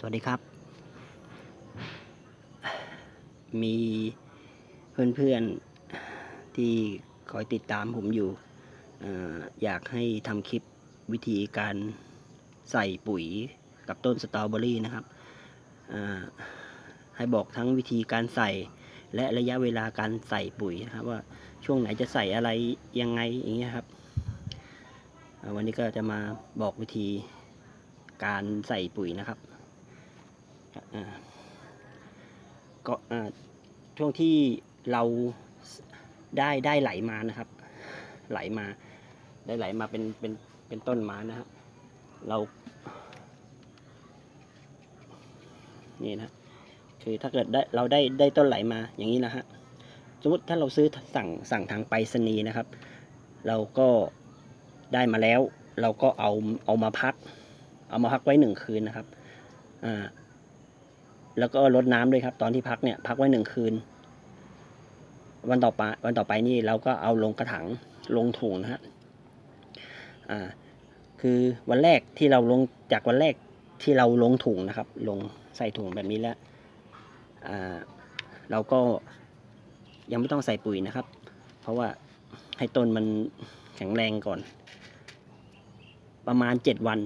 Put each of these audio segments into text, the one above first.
สวัสดีครับ มีเพื่อนๆที่คอยติดตามผมอยู่อออยากให้ทำคลิปวิธีการใส่ปุ๋ยกับต้นสตรอเบอรี่นะครับ ให้บอกทั้งวิธีการใส่และระยะเวลาการใส่ปุ๋ยนะครับ ว่าช่วงไหนจะใส่อะไรยังไงอย่างเงี้ยครับ วันนี้ก็จะมาบอกวิธีการใส่ปุ๋ยนะครับ ก็ช่วงที่เราได้ได้ไหลมานะครับ ไหลมา ได้ไหลมาเป็นเป็นเป็นต้นมานะฮะเรา นี่นะคือถ้าเกิดได้เราได้ได้ต้นไหลมาอย่างนี้นะฮะสมมติถ้าเราซื้อสั่งสั่งทางไปรษณีย์นะครับ เราก็ได้มาแล้ว เราก็เอาเอามาพัก เอามาพักไว้หนึ่งคืนนะครับอ่า แล้วก็รดน้ำด้วยครับ ตอนที่พักเนี่ยพักไว้หนึ่งคืน วันต่อไปวันต่อไปนี่เราก็เอาลงกระถางลงถุงนะฮะอ่า คือวันแรกที่เราลงจากวันแรกที่เราลงถุงนะครับ ลงใส่ถุงแบบนี้แล้วอ่าเราก็ยังไม่ต้องใส่ปุ๋ยนะครับ เพราะว่าให้ต้นมันแข็งแรงก่อน ประมาณ 7 วัน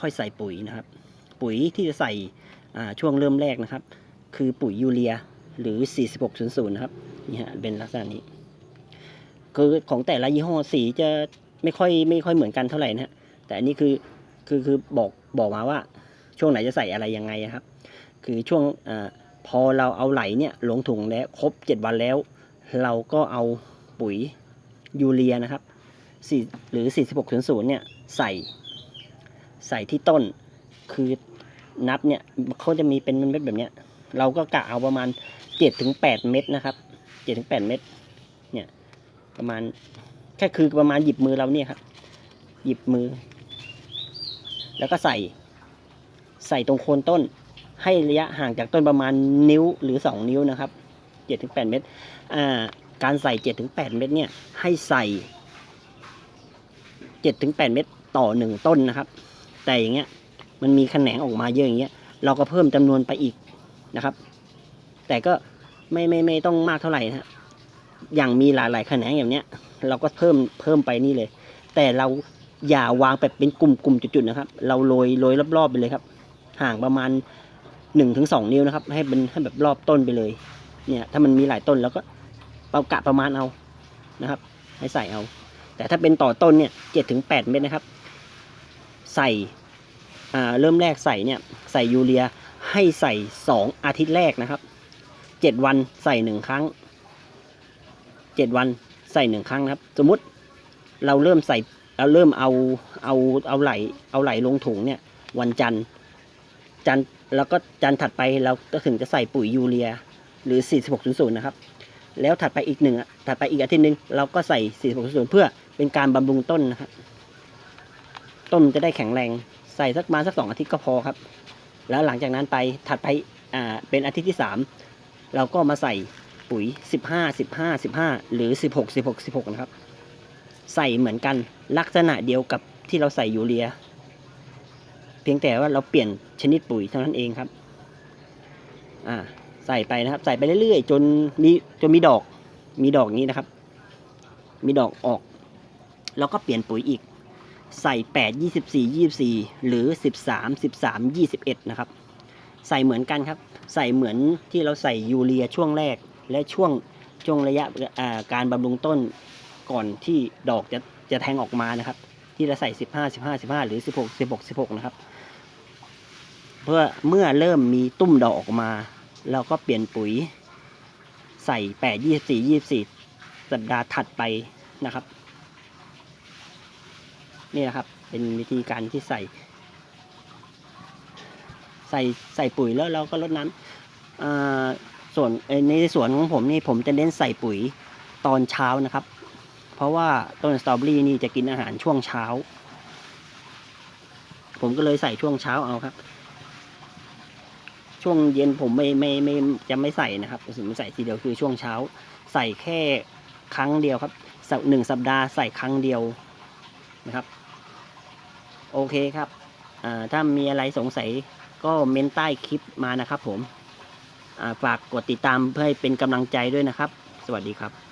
ค่อยใส่ปุ๋ยนะครับ ปุ๋ยที่จะใส่ ช่วงเริ่มแรกนะครับ คือปุ๋ยยูเรียหรือ 4600 นะครับนี่ฮะเป็นลักษณะนี้ คือของแต่ละยี่ห้อสีจะไม่ค่อยไม่ค่อยเหมือนกันเท่าไหร่นะฮะแต่อันนี้คือคือคือบอกบอกมาว่าช่วงไหนจะใส่อะไรยังไงครับ คือช่วงอพอเราเอาไหลเนี่ยลงถุงแล้วครบ 7 วันแล้ว เราก็เอาปุ๋ยยูเรียนะครับหรือ 4600เนี่ยใส่ใส่ที่ต้นคือ นับเนี่ยเขาจะมีเป็นเม็ดแบบเนี้ย เราก็กะเอาประมาณ7ถึง8เม็ดนะครับ7ถึง8เม็ดเนี่ยประมาณแค่คือประมาณหยิบมือเราเนี่ยครับหยิบมือ แล้วก็ใส่ใส่ตรงโคนต้น ให้ระยะห่างจากต้นประมาณนิ้วหรือ2นิ้วนะครับ7ถึง8เม็ดอ่าการใส่7ถึง8เม็ดเนี่ยให้ใส่7ถึง8เม็ดต่อ1ต้นนะครับ แต่อย่างเงี้ย มันมีแขนงออกมาเยอะอย่างเงี้ย เราก็เพิ่มจำนวนไปอีกนะครับ แต่ก็ไม่ไม่ไม่ต้องมากเท่าไหร่นะอย่างมีหลายๆแขนงอย่างเนี้ย เราก็เพิ่มเพิ่มไปนี่เลย แต่เราอย่าวางแบบเป็นกลุ่มๆจุดๆนะครับ เราโรยโรยรอบๆไปเลยครับ ห่างประมาณ1นถึงสองนิ้วนะครับ ให้เป็นให้แบบรอบต้นไปเลย เนี่ย ถ้ามันมีหลายต้นเราก็เอากะประมาณเอานะครับ ให้ใส่เอา แต่ถ้าเป็นต่อต้นเนี่ยเจ็ดถึงแปดเม็ดนะครับ ใส่ เริ่มแรกใส่เนี่ยใส่ยูเรียให้ใส่สองอาทิตย์แรกนะครับเจ็ดวันใส่หนึ่งครั้งเจ็ดวันใส่หนึ่งครั้งนะครับ สมมุติเราเริ่มใส่เราเริ่มเอาเอาเอาไหลเอาไหลลงถุงเนี่ยวันจันทร์จันทร์แล้วก็จันทร์ถัดไปเราก็ถึงจะใส่ปุ๋ยยูเรียหรือ 4600 นะครับ แล้วถัดไปอีกหนึ่งถัดไปอีกอาทิตย์หนึ่งเราก็ใส่ 4600 เพื่อเป็นการบำรุงต้นนะครับต้นจะได้แข็งแรง ใส่สักมาสักสองอาทิตย์ก็พอครับ แล้วหลังจากนั้นไปถัดไปอ่าเป็นอาทิตย์ที่สามเราก็มาใส่ปุ๋ย15 15 15หรือ16 16 16นะครับ ใส่เหมือนกันลักษณะเดียวกับที่เราใส่ยูเรีย เพียงแต่ว่าเราเปลี่ยนชนิดปุ๋ยเท่านั้นเองครับ อ่าใส่ไปนะครับ ใส่ไปเรื่อยๆ จนมีจนมีดอก มีดอกนี้นะครับ มีดอกออก แล้วก็เปลี่ยนปุ๋ยอีก ใส่แปดยี่สิบสี่ยี่สิบสี่หรือสิบสามสิบสามยี่สิบเอ็ดนะครับ ใส่เหมือนกันครับ ใส่เหมือนที่เราใส่ยูเรียช่วงแรกและช่วงช่วงระยะการบำรุงต้นก่อนที่ดอกจะจะแทงออกมานะครับ ที่เราใส่สิบห้าสิบห้าสิบห้าหรือสิบหกสิบหกสิบหกนะครับ เพื่อเมื่อเริ่มมีตุ้มดอกออกมา เราก็เปลี่ยนปุ๋ยใส่แปดยี่สี่ยี่สี่สัปดาห์ถัดไปนะครับ นี่นะครับ เป็นวิธีการที่ใส่ ใส่ใส่ปุ๋ยแล้วเราก็ลดน้ำส่วนในสวนของผมนี่ผมจะเน้นใส่ปุ๋ยตอนเช้านะครับ เพราะว่าต้นสตรอเบอรี่นี่จะกินอาหารช่วงเช้า ผมก็เลยใส่ช่วงเช้าเอาครับ ช่วงเย็นผมไม่ไม่ไม่จะไม่ใส่นะครับผมใส่ทีเดียวคือช่วงเช้า ใส่แค่ครั้งเดียวครับหนึ่งสัปดาห์ใส่ครั้งเดียวนะครับ โอเคครับถ้ามีอะไรสงสัยก็เมนใต้คลิปมานะครับผมฝากกดติดตามเพื่อให้เป็นกำลังใจด้วยนะครับ สวัสดีครับ